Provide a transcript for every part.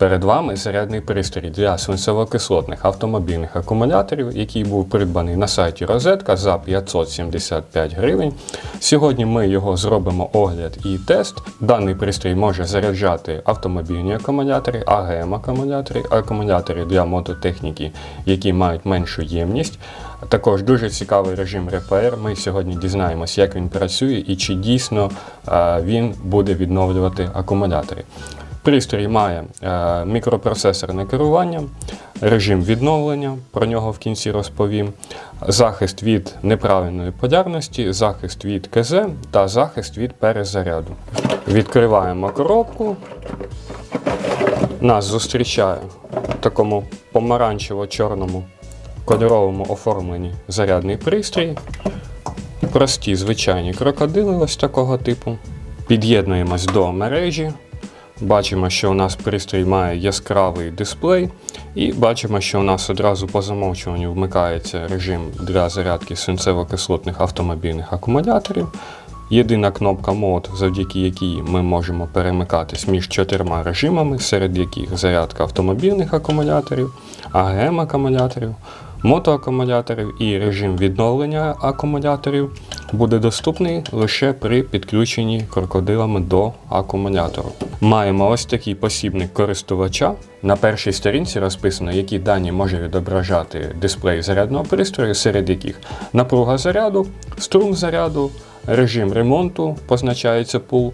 Перед вами зарядний пристрій для свинцево-кислотних автомобільних акумуляторів, який був придбаний на сайті Розетка за 575 гривень. Сьогодні ми його зробимо огляд і тест. Даний пристрій може заряджати автомобільні акумулятори, АГМ-акумулятори, акумулятори для мототехніки, які мають меншу ємність. Також дуже цікавий режим РПР. Ми сьогодні дізнаємось, як він працює і чи дійсно е, він буде відновлювати акумулятори. Пристрій має е, мікропроцесорне керування, режим відновлення, про нього в кінці розповім, захист від неправильної полярності, захист від КЗ та захист від перезаряду. Відкриваємо коробку. Нас зустрічає в такому помаранчево-чорному кольоровому оформленні зарядний пристрій. Прості звичайні крокодили ось такого типу. Під'єднуємось до мережі. Бачимо, що у нас пристрій має яскравий дисплей, і бачимо, що у нас одразу по замовчуванню вмикається режим для зарядки свинцево-кислотних автомобільних акумуляторів. Єдина кнопка мод, завдяки якій ми можемо перемикатись між чотирма режимами, серед яких зарядка автомобільних акумуляторів, АГМ-акумуляторів, мотоакумуляторів і режим відновлення акумуляторів буде доступний лише при підключенні крокодилами до акумулятору. Маємо ось такий посібник користувача. На першій сторінці розписано, які дані може відображати дисплей зарядного пристрою, серед яких напруга заряду, струм заряду, режим ремонту, позначається пул,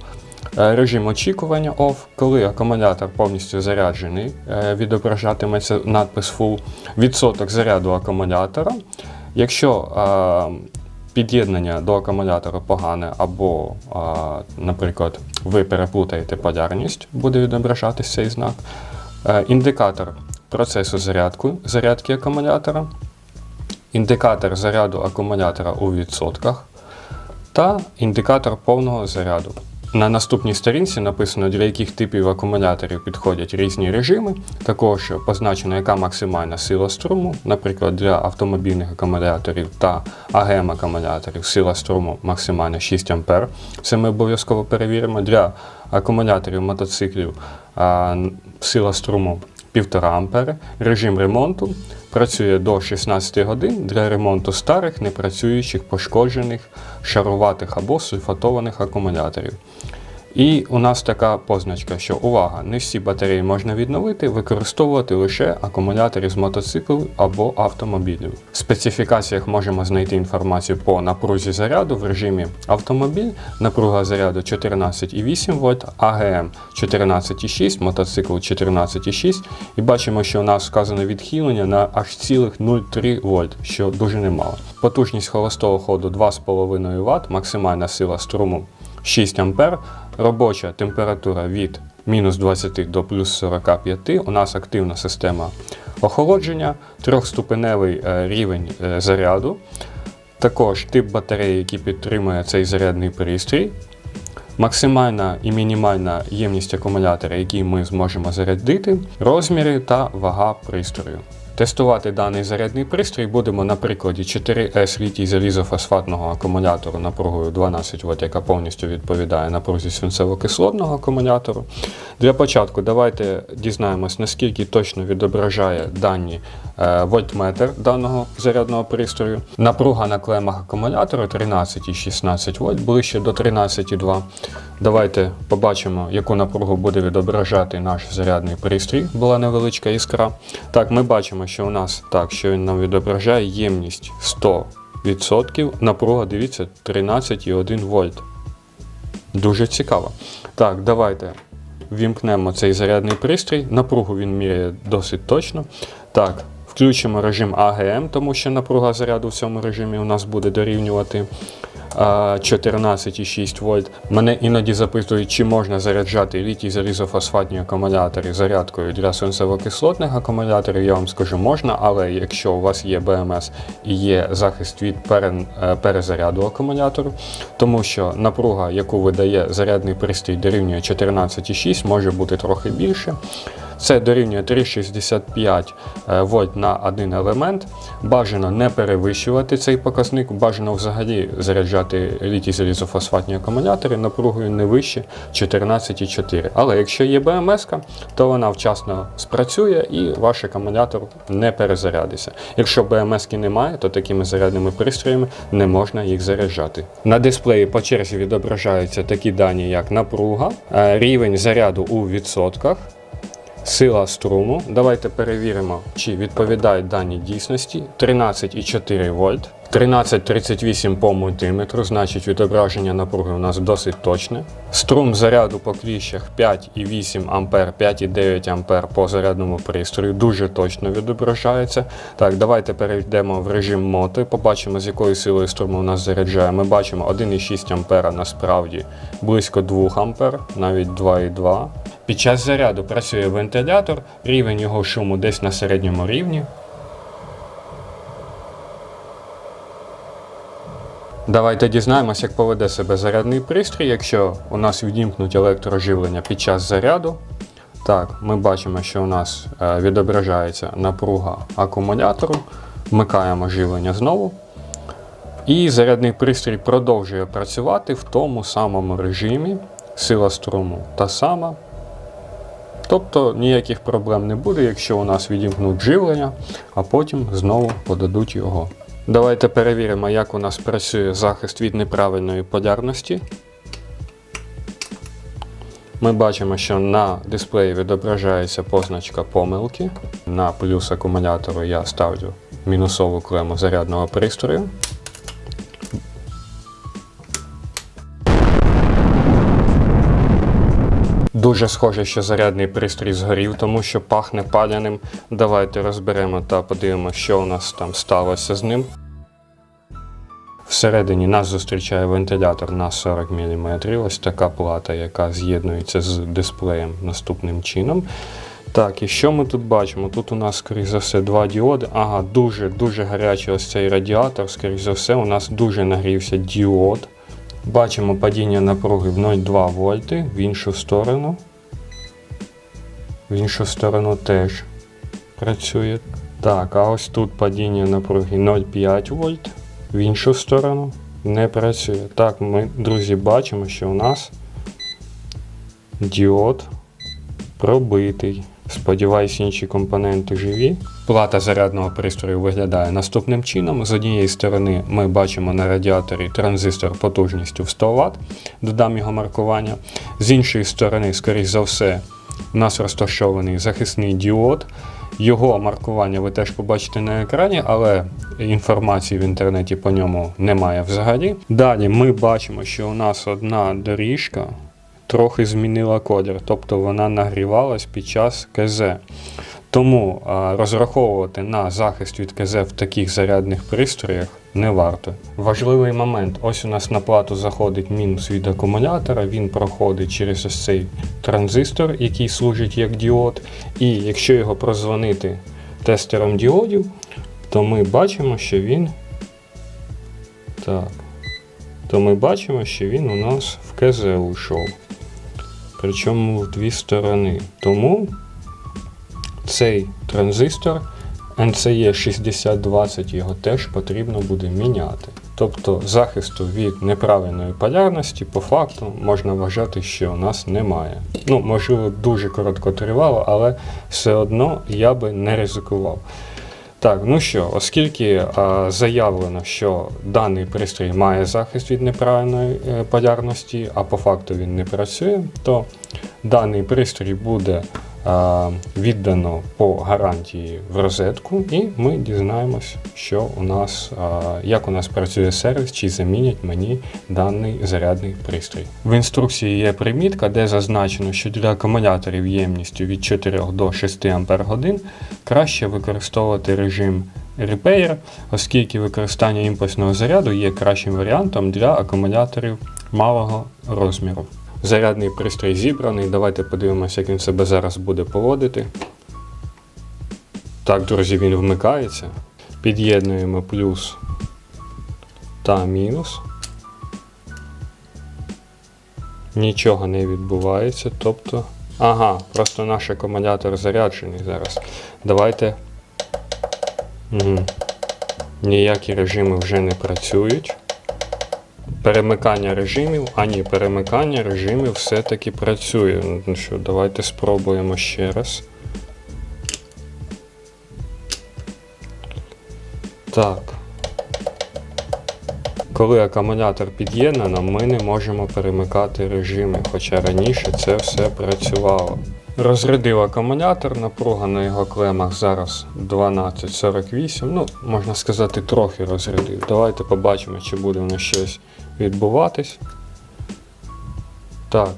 е, режим очікування OFF, коли акумулятор повністю заряджений, е, відображатиметься надпис Full, відсоток заряду акумулятора. Якщо е, під'єднання до акумулятора погане, або, наприклад, ви переплутаєте полярність, буде відображатися цей знак. Е, Індикатор процесу зарядку, зарядки акумулятора, індикатор заряду акумулятора у відсотках та індикатор повного заряду. На наступній сторінці написано, для яких типів акумуляторів підходять різні режими. Також позначено, яка максимальна сила струму, наприклад, для автомобільних акумуляторів та АГМ акумуляторів сила струму максимальна 6 А. Це ми обов'язково перевіримо. Для акумуляторів мотоциклів сила струму 1,5 А. Режим ремонту працює до 16 годин для ремонту старих, непрацюючих, пошкоджених, шаруватих або сульфатованих акумуляторів. І у нас така позначка, що увага, не всі батареї можна відновити, використовувати лише акумулятори з мотоциклів або автомобілів. В специфікаціях можемо знайти інформацію по напрузі заряду в режимі автомобіль, напруга заряду 14,8 вольт, АГМ 14,6, мотоцикл 14,6. І бачимо, що у нас вказано відхилення на аж цілих 0,3 вольт, що дуже немало. Потужність холостого ходу 2,5 Вт, максимальна сила струму 6 А, робоча температура від мінус 20 до плюс 45. У нас активна система охолодження, трьохступеневий е, рівень е, заряду. Також тип батареї, який підтримує цей зарядний пристрій. Максимальна і мінімальна ємність акумулятора, який ми зможемо зарядити, розміри та вага пристрою. Тестувати даний зарядний пристрій будемо на прикладі 4S літій залізофосфатного акумулятору напругою 12 В, яка повністю відповідає напрузі свинцево-кислотного акумулятору. Для початку давайте дізнаємось, наскільки точно відображає дані е, вольтметр даного зарядного пристрою. Напруга на клемах акумулятора 13 і 16 вольт, ближче до 13,2. Давайте побачимо, яку напругу буде відображати наш зарядний пристрій. Була невеличка іскра. Так, ми бачимо, що у нас так, що він нам відображає ємність 100%. Напруга, дивіться, 13,1 вольт. Дуже цікаво. Так, давайте вімкнемо цей зарядний пристрій. Напругу він міряє досить точно. Так, включимо режим АГМ, тому що напруга заряду в цьому режимі у нас буде дорівнювати 14,6 вольт. Мене іноді запитують, чи можна заряджати літій залізофосфатні акумулятори зарядкою для свинцево-кислотних акумуляторів. Я вам скажу, можна, але якщо у вас є БМС і є захист від е, перезаряду акумулятору, тому що напруга, яку видає зарядний пристрій, дорівнює 14,6, може бути трохи більше. Це дорівнює 3,65 е, вольт на один елемент. Бажано не перевищувати цей показник, бажано взагалі заряджати літій залізофосфатні акумулятори напругою не вище 14,4. Але якщо є БМС, то вона вчасно спрацює і ваш акумулятор не перезарядиться. Якщо БМС немає, то такими зарядними пристроями не можна їх заряджати. На дисплеї по черзі відображаються такі дані, як напруга, е, рівень заряду у відсотках. Сила струму. Давайте перевіримо, чи відповідають дані дійсності. 13,4 вольт. 13,38 по мультиметру, значить відображення напруги у нас досить точне. Струм заряду по кліщах 5,8 А, 5,9 А по зарядному пристрою. Дуже точно відображається. Так, давайте перейдемо в режим мото і побачимо, з якою силою струму у нас заряджає. Ми бачимо 1,6 А насправді близько 2 А, навіть 2,2. Під час заряду працює вентилятор, рівень його шуму десь на середньому рівні. Давайте дізнаємось, як поведе себе зарядний пристрій, якщо у нас відімкнуть електроживлення під час заряду. Так, ми бачимо, що у нас е, відображається напруга акумулятору. Вмикаємо живлення знову. І зарядний пристрій продовжує працювати в тому самому режимі. Сила струму та сама. Тобто ніяких проблем не буде, якщо у нас відімкнуть живлення, а потім знову подадуть його. Давайте перевіримо, як у нас працює захист від неправильної полярності. Ми бачимо, що на дисплеї відображається позначка помилки. На плюс акумулятору я ставлю мінусову клему зарядного пристрою. Дуже схоже, що зарядний пристрій згорів, тому що пахне паляним. Давайте розберемо та подивимося, що у нас там сталося з ним. Всередині нас зустрічає вентилятор на 40 мм. Ось така плата, яка з'єднується з дисплеєм наступним чином. Так, і що ми тут бачимо? Тут у нас, скоріш за все, два діоди. Ага, дуже-дуже гарячий ось цей радіатор. Скоріш за все, у нас дуже нагрівся діод. Бачимо падіння напруги в 0,2 вольти в іншу сторону. В іншу сторону теж працює. Так, а ось тут падіння напруги 0,5 вольт. В іншу сторону не працює. Так, ми, друзі, бачимо, що у нас діод пробитий. Сподіваюсь, інші компоненти живі. Плата зарядного пристрою виглядає наступним чином. З однієї сторони ми бачимо на радіаторі транзистор потужністю в 100 Вт, додам його маркування. З іншої сторони, скоріш за все, у нас розташований захисний діод. Його маркування ви теж побачите на екрані, але інформації в інтернеті по ньому немає взагалі. Далі ми бачимо, що у нас одна доріжка трохи змінила колір, тобто вона нагрівалась під час КЗ. Тому розраховувати на захист від КЗ в таких зарядних пристроях не варто. Важливий момент: ось у нас на плату заходить мінус від акумулятора, він проходить через ось цей транзистор, який служить як діод. І якщо його прозвонити тестером діодів, то ми бачимо, що він. Так. То ми бачимо, що він у нас в КЗ уйшов. Причому в дві сторони. Тому цей транзистор NCE 6020 його теж потрібно буде міняти. Тобто захисту від неправильної полярності по факту можна вважати, що у нас немає. Ну, можливо, дуже короткотривало, але все одно я би не ризикував. Так, ну що, оскільки а, заявлено, що даний пристрій має захист від неправильної е, полярності, а по факту він не працює, то даний пристрій буде віддано по гарантії в розетку, і ми дізнаємось, що у нас, як у нас працює сервіс, чи замінять мені даний зарядний пристрій. В інструкції є примітка, де зазначено, що для акумуляторів ємністю від 4 до 6 Ах краще використовувати режим Repair, оскільки використання імпульсного заряду є кращим варіантом для акумуляторів малого розміру. Зарядний пристрій зібраний. Давайте подивимося, як він себе зараз буде поводити. Так, друзі, він вмикається. Під'єднуємо плюс та мінус. Нічого не відбувається, тобто Ага, просто наш акумулятор заряджений зараз. Давайте. Угу. Ніякі режими вже не працюють. Перемикання режимів, а ні, перемикання режимів все-таки працює. Ну що, давайте спробуємо ще раз. Так. Коли акумулятор під'єднано, ми не можемо перемикати режими, хоча раніше це все працювало. Розрядив акумулятор, напруга на його клемах зараз 1248. Ну, можна сказати, трохи розрядив. Давайте побачимо, чи буде в нас щось відбуватись. Так,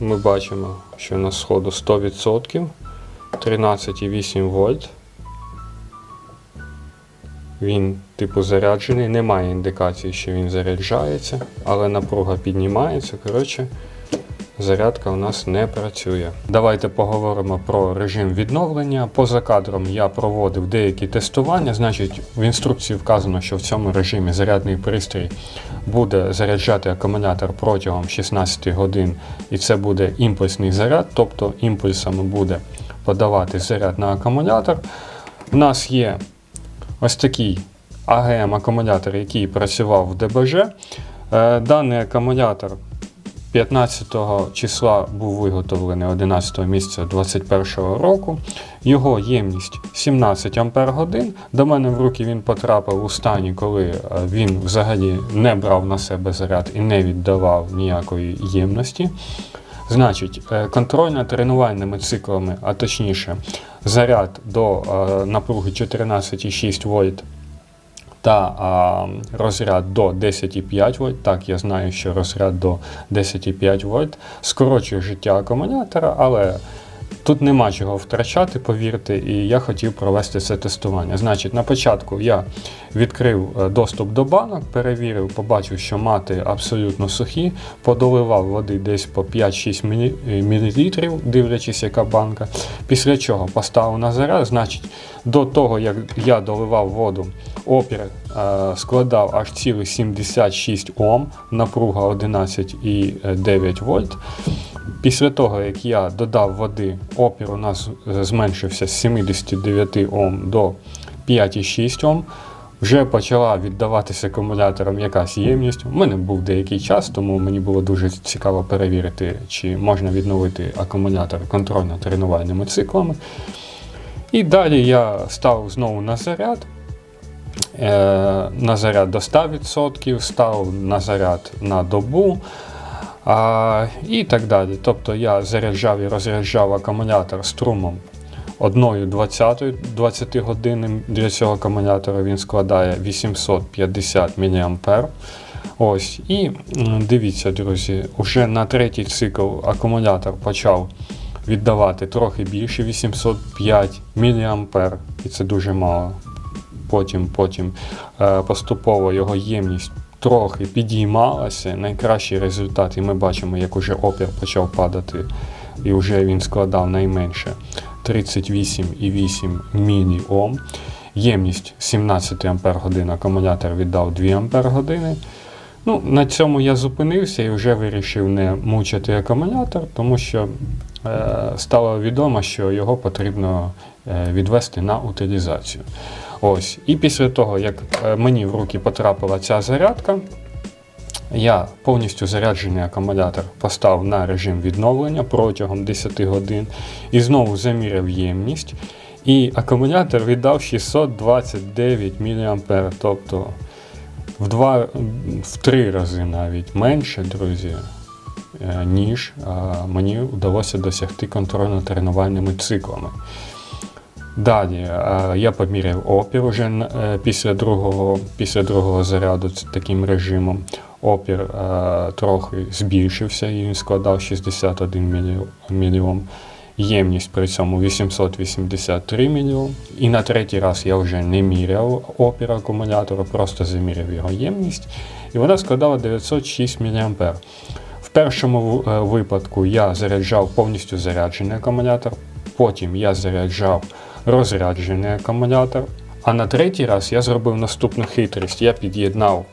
ми бачимо, що на сходу 100%, 13,8 вольт. Він, типу, заряджений, немає індикації, що він заряджається, але напруга піднімається. Коротше, зарядка у нас не працює. Давайте поговоримо про режим відновлення. Поза кадром я проводив деякі тестування. Значить, в інструкції вказано, що в цьому режимі зарядний пристрій буде заряджати акумулятор протягом 16 годин, і це буде імпульсний заряд, тобто імпульсами буде подавати заряд на акумулятор. У нас є ось такий АГМ-акумулятор, який працював в ДБЖ. Е, Даний акумулятор 15 числа був виготовлений 11 місяця 2021 року. Його ємність 17 Ампер годин. До мене в руки він потрапив у стані, коли е, він взагалі не брав на себе заряд і не віддавав ніякої ємності. Значить, е, контроль над тренувальними циклами, а точніше, заряд до е, напруги 14,6 вольт та а, розряд до 10,5 вольт. Так, я знаю, що розряд до 10,5 вольт скорочує життя акумулятора, але тут нема чого втрачати, повірте, і я хотів провести це тестування. Значить, на початку я відкрив е, доступ до банок, перевірив, побачив, що мати абсолютно сухі, подоливав води десь по 5-6 мл, дивлячись, яка банка. Після чого поставив на заряд, значить, до того, як я доливав воду, опір е, складав аж цілих 76 Ом, напруга 11,9 вольт. Після того, як я додав води, опір у нас зменшився з 79 Ом до 5,6 Ом. Вже почала віддаватися акумуляторам якась ємність. У мене був деякий час, тому мені було дуже цікаво перевірити, чи можна відновити акумулятор контрольно-тренувальними циклами. І далі я став знову на заряд. Е, на заряд до 100%, став на заряд на добу. А, І так далі. Тобто я заряджав і розряджав акумулятор струмом 1,20 20 годин. Для цього акумулятора він складає 850 мА. Ось. І дивіться, друзі, уже на третій цикл акумулятор почав віддавати трохи більше 805 мА. І це дуже мало. Потім, потім е, поступово його ємність трохи підіймалася. Найкращий результат, і ми бачимо, як уже опір почав падати, і вже він складав найменше 38,8 міліом. Ємність 17 Ампер годин, акумулятор віддав 2 Ампер години. Ну, На цьому я зупинився і вже вирішив не мучити акумулятор, тому що стало відомо, що його потрібно е, відвести на утилізацію. Ось. І після того, як е, мені в руки потрапила ця зарядка, я повністю заряджений акумулятор поставив на режим відновлення протягом 10 годин і знову заміряв ємність. І акумулятор віддав 629 мА, тобто в два, в три рази навіть менше, друзі, е, ніж мені вдалося досягти контрольно-тренувальними циклами. Далі е, я поміряв опір уже е, після другого після другого заряду таким режимом. Опір трохи збільшився і він складав 61 мільйон. Ємність при цьому 883 мільйон. І на третій раз я вже не міряв опір акумулятора, просто заміряв його ємність. І вона складала 906 мА. Першому е, випадку я заряджав повністю заряджений акумулятор, потім я заряджав розряджений акумулятор. А на третій раз я зробив наступну хитрість. Я під'єднав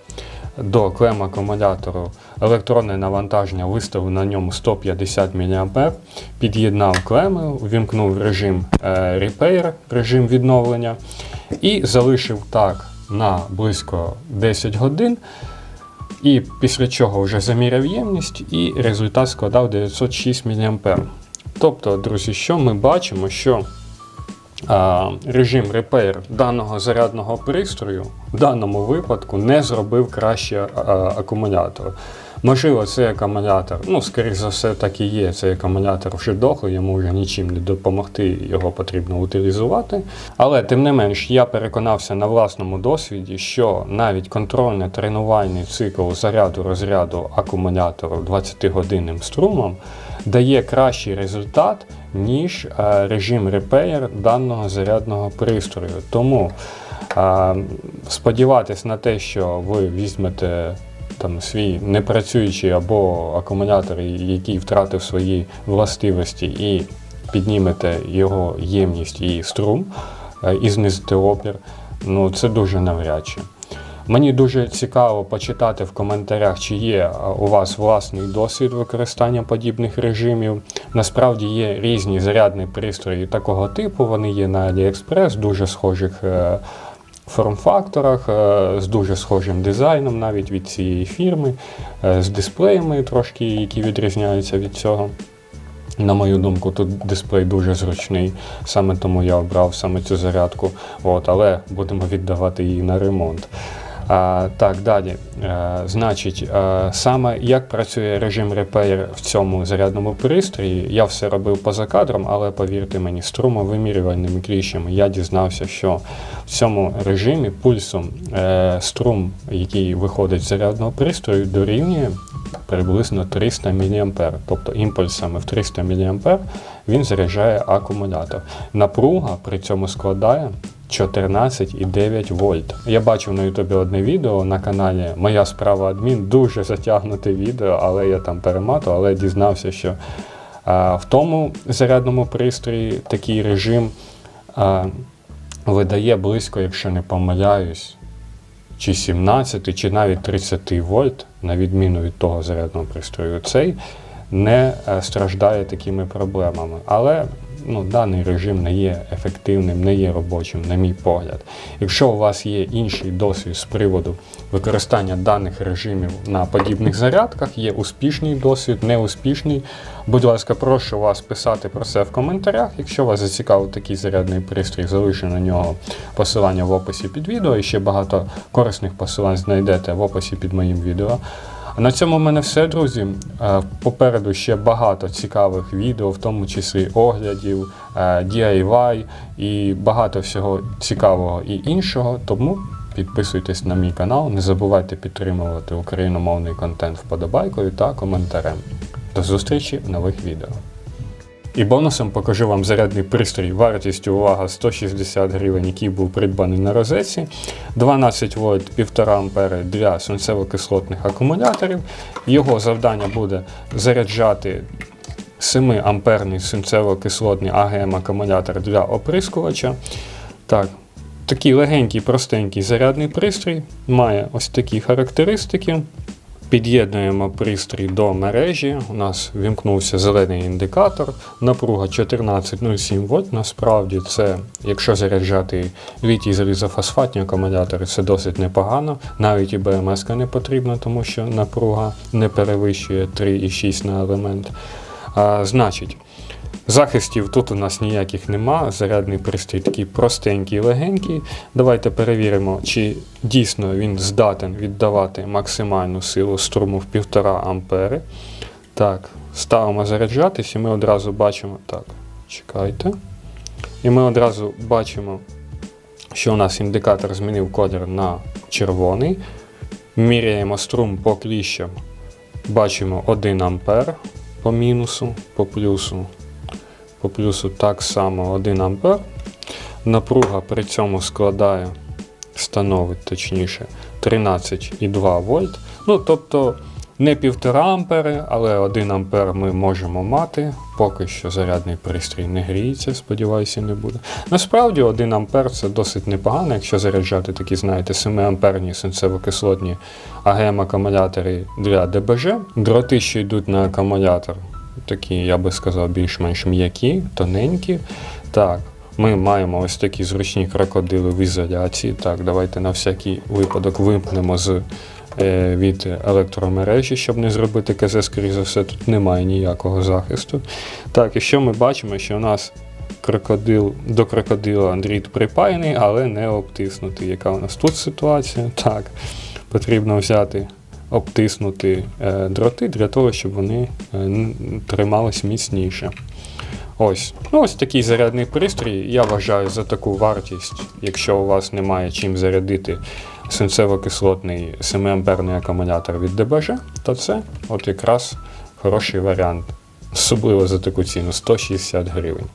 до клем акумулятору електронне навантаження, виставив на ньому 150 мА, під'єднав клеми, увімкнув режим е, Repair, режим відновлення, і залишив так на близько 10 годин. І після чого вже заміряв ємність, і результат складав 906 мА. Тобто, друзі, що ми бачимо, що а, режим Repair даного зарядного пристрою в даному випадку не зробив краще а, акумулятор. Можливо, цей акумулятор, ну, скоріш за все, так і є. Цей акумулятор вже дохлий, йому вже нічим не допомогти, його потрібно утилізувати. Але тим не менш, я переконався на власному досвіді, що навіть контрольно-тренувальний цикл заряду розряду акумулятору 20-годинним струмом дає кращий результат, ніж е, режим Repair даного зарядного пристрою. Тому е, сподіватись на те, що ви візьмете там свій непрацюючий або акумулятор, який втратив свої властивості, і піднімете його ємність і струм, е, і знизите опір, ну це дуже навряд. Мені дуже цікаво почитати в коментарях, чи є у вас власний досвід використання подібних режимів. Насправді є різні зарядні пристрої такого типу. Вони є на AliExpress, дуже схожих е, форм-факторах, е, з дуже схожим дизайном, навіть від цієї фірми, е, з дисплеями трошки, які відрізняються від цього. На мою думку, тут дисплей дуже зручний, саме тому я обрав саме цю зарядку. От, але будемо віддавати її на ремонт. А, так, далі. А, значить, а, саме як працює режим Repair в цьому зарядному пристрої, я все робив поза кадром, але повірте мені, струмовимірювальними кліщами я дізнався, що в цьому режимі пульсом е, струм, який виходить з зарядного пристрою, дорівнює приблизно 300 мА. Тобто імпульсами в 300 мА він заряджає акумулятор. Напруга при цьому складає 14,9 вольт. Я бачив на ютубі одне відео на каналі Моя справа адмін, дуже затягнуте відео, але я там перематував, але дізнався, що а, в тому зарядному пристрої такий режим а, видає близько, якщо не помиляюсь, чи 17, чи навіть 30 вольт, на відміну від того зарядного пристрою. Цей не е, страждає такими проблемами. Але ну, даний режим не є ефективним, не є робочим, на мій погляд. Якщо у вас є інший досвід з приводу використання даних режимів на подібних зарядках, є успішний досвід, неуспішний. Будь ласка, прошу вас писати про це в коментарях. Якщо вас зацікавив такий зарядний пристрій, залишу на нього посилання в описі під відео. І ще багато корисних посилань знайдете в описі під моїм відео. На цьому в мене все, друзі. Е, Попереду ще багато цікавих відео, в тому числі оглядів, е, DIY і багато всього цікавого і іншого. Тому підписуйтесь на мій канал, не забувайте підтримувати україномовний контент вподобайкою та коментарем. До зустрічі в нових відео. І бонусом покажу вам зарядний пристрій вартістю увага 160 гривень, який був придбаний на розетці, 12 вольт 1,5 ампери для свинцево-кислотних акумуляторів. Його завдання буде заряджати 7 амперний свинцево-кислотний АГМ акумулятор для оприскувача. Так, такий легенький, простенький зарядний пристрій, має ось такі характеристики. Під'єднуємо пристрій до мережі. У нас вімкнувся зелений індикатор. Напруга 14,07 В. Насправді це, якщо заряджати літій залізофосфатні акумулятори, це досить непогано. Навіть і БМС не потрібна, тому що напруга не перевищує 3,6 на елемент. А, значить, Захистів тут у нас ніяких нема. Зарядний пристрій такий простенький, легенький. Давайте перевіримо, чи дійсно він здатен віддавати максимальну силу струму в 1,5 ампери. Так, ставимо заряджатись і ми одразу бачимо. Так, чекайте. І ми одразу бачимо, що у нас індикатор змінив колір на червоний. Міряємо струм по кліщам. Бачимо 1 ампер по мінусу, по плюсу по плюсу так само 1 ампер. Напруга при цьому складає, становить точніше 13,2 вольт. Ну, тобто Не 1,5 ампери, але 1 ампер ми можемо мати. Поки що зарядний пристрій не гріється, сподіваюся, не буде. Насправді 1 ампер це досить непогано, якщо заряджати такі, знаєте, 7 амперні свинцево-кислотні АГМ-акумулятори для ДБЖ. Дроти, що йдуть на акумулятор, такі, я би сказав, більш-менш м'які, тоненькі. Так, ми маємо ось такі зручні крокодили в ізоляції. Так, давайте на всякий випадок вимкнемо з е, від електромережі, щоб не зробити КЗ, скоріше за все, тут немає ніякого захисту. Так, і що ми бачимо, що у нас крокодил до крокодила дріт припаяний, але не обтиснутий. Яка у нас тут ситуація? Так, потрібно взяти, обтиснути е, дроти для того, щоб вони е, тримались міцніше. Ось. Ну, ось такий зарядний пристрій. Я вважаю за таку вартість, якщо у вас немає чим зарядити свинцево-кислотний 7-амперний акумулятор від ДБЖ, то це от якраз хороший варіант. Особливо за таку ціну 160 гривень.